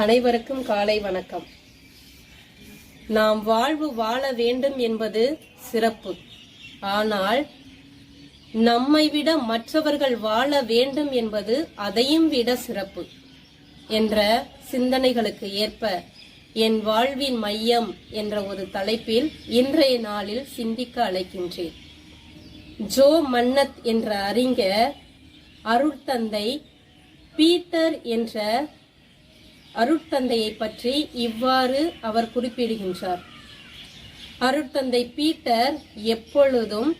அனைவருக்கும் காலை வணக்கம். நாம் வாழ்வு வாழ வேண்டும் என்பது சிறப்பு. ஆனால் நம்மை விட மற்றவர்கள் வாழ வேண்டும் என்பது அதையும் விட சிறப்பு என்ற சிந்தனைகளுக்கு ஏற்ப என் வாழ்வின் மையம் என்ற ஒரு தலைப்பில் இன்றைய நாளில் சிந்திக்க அழைக்கின்றேன். ஜோ மன்னத் என்ற அறிஞர் அருட்தந்தை பீட்டர் என்ற அருட்தந்தையை பற்றி இவ்வாறு அவர் குறிப்பிடுகின்றார். அருட்தந்தை பீட்டர் எப்பொழுதும்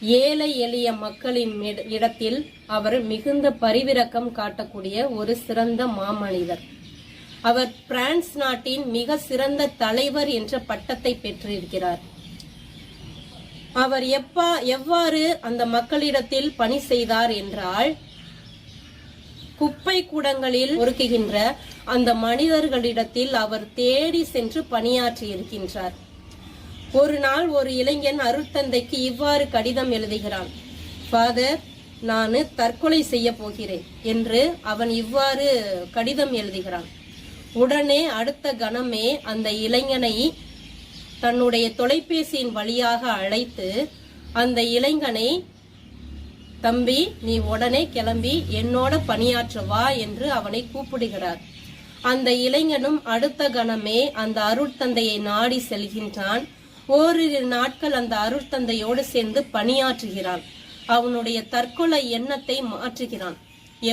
ஏழை எளிய மக்களின் இட- இடத்தில் அவர் மிகுந்த பரிவிரக்கம் காட்டக்கூடிய ஒரு சிறந்த மாமனிதர். அவர் பிரான்ஸ் நாட்டின் மிக சிறந்த தலைவர் என்ற பட்டத்தை பெற்றிருக்கிறார். அவர் எப்பா எவ்வாறு அந்த மக்களிடத்தில் பணி செய்தார் என்றால் குப்பை கூடங்களில் பொறுக்குகின்ற அந்த மனிதர்களிடத்தில் அவர் தேடி சென்று பணியாற்றி இருக்கின்றார் ஒரு நாள் ஒரு இளைஞன் அருட்தந்தைக்கு இவ்வாறு கடிதம் எழுதுகிறான். ஃபாதர் நான் தற்கொலை செய்ய போகிறேன் என்று அவன் இவ்வாறு கடிதம் எழுதுகிறான். உடனே அடுத்த கணமே அந்த இளைஞனை தன்னுடைய தொலைபேசியின் வழியாக அழைத்து அந்த இளைஞனை தம்பி நீ உடனே கிளம்பி என்னோட பணியாற்ற வா என்று அவனை கூப்பிடுகிறார். அந்த இளைஞனும் அடுத்த கணமே அந்த அருட்தந்தையை நாடி செல்கின்றான். ஓரிரு நாட்கள் அந்த அருட்தந்தையோடு சேர்ந்து பணியாற்றுகிறான் அவனுடைய தற்கொலை எண்ணத்தை மாற்றுகிறான்.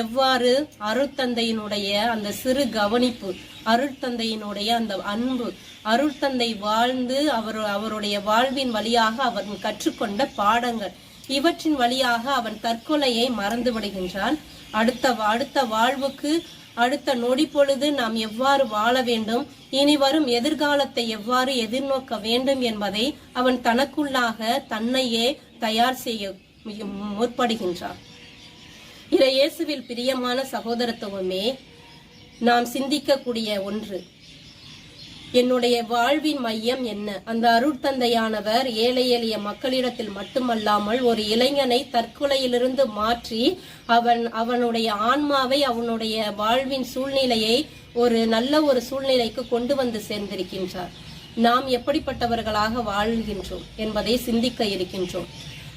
எவ்வாறு? அருட்தந்தையினுடைய அந்த சிறு கவனிப்பு அருட்தந்தையினுடைய அந்த அன்பு அருட்தந்தை வாழ்ந்து அவர் அவருடைய வாழ்வின் வழியாக அவன் கற்றுக்கொண்ட பாடங்கள் இவற்றின் வழியாக அவன் தற்கொலையை மறந்து விடுகின்றான். அடுத்த அடுத்த வாழ்வுக்கு அடுத்த நொடி பொழுது நாம் எவ்வாறு வாழ வேண்டும்? இனி வரும் எதிர்காலத்தை எவ்வாறு எதிர்நோக்க வேண்டும் என்பதை அவன் தனக்குள்ளாக தன்னையே தயார் செய்ய முற்படுகின்றான். இறையேசுவில் பிரியமான சகோதரத்துவமே நாம் சிந்திக்கக்கூடிய ஒன்று என்னுடைய வாழ்வின் மையம் என்ன? அந்த அருட்தந்தையானவர் ஏழை எளிய மக்களிடத்தில் மட்டுமல்லாமல் ஒரு இளைஞனை தற்கொலையிலிருந்து மாற்றி அவன் அவனுடைய ஆன்மாவை அவனுடைய வாழ்வின் சூழ்நிலையை ஒரு நல்ல ஒரு சூழ்நிலைக்கு கொண்டு வந்து சேர்ந்திருக்கின்றார். நாம் எப்படிப்பட்டவர்களாக வாழ்கின்றோம் என்பதை சிந்திக்க இருக்கின்றோம்.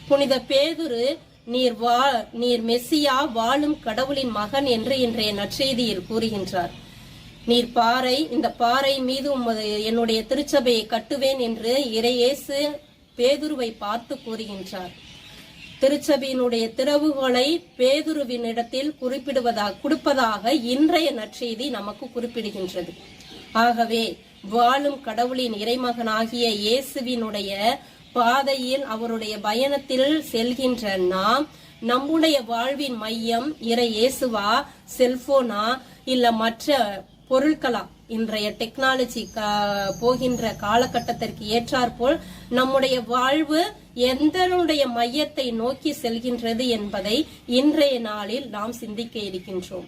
புனித பேதுரு நீர் வா நீர் மெஸ்ஸியா வாழும் கடவுளின் மகன் என்று இன்றைய நற்செய்தியில் கூறுகின்றார். நீர் பாறை இந்த பாறை மீது உமது என்னுடைய திருச்சபையை கட்டுவேன் என்று இறையேசு பேதுருவை பார்த்து கூறுகின்றார். திருச்சபையினுடைய திறவுகளை பேதுருவின் இடத்தில் குறிப்பிடுவதாக கொடுப்பதாக இன்றைய நற்செய்தி நமக்கு குறிப்பிடுகின்றது. ஆகவே வாழும் கடவுளின் இறைமகனாகிய இயேசுவினுடைய பாதையில் அவருடைய பயணத்தில் செல்கின்ற நாம் நம்முடைய வாழ்வின் மையம் இறை இயேசுவா செல்போனா இல்ல மற்ற பொருட்களா இன்றைய டெக்னாலஜி போகின்ற காலகட்டத்திற்கு ஏற்றாற்போல் நம்முடைய வாழ்வு எந்தனுடைய மையத்தை நோக்கி செல்கின்றது என்பதை இன்றைய நாளில் நாம் சிந்திக்க இருக்கின்றோம்.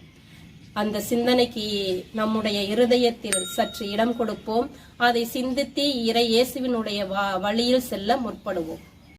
அந்த சிந்தனைக்கு நம்முடைய இருதயத்தில் சற்று இடம் கொடுப்போம். அதை சிந்தித்து இறை இயேசுவினுடைய வழியில் செல்ல முற்படுவோம்.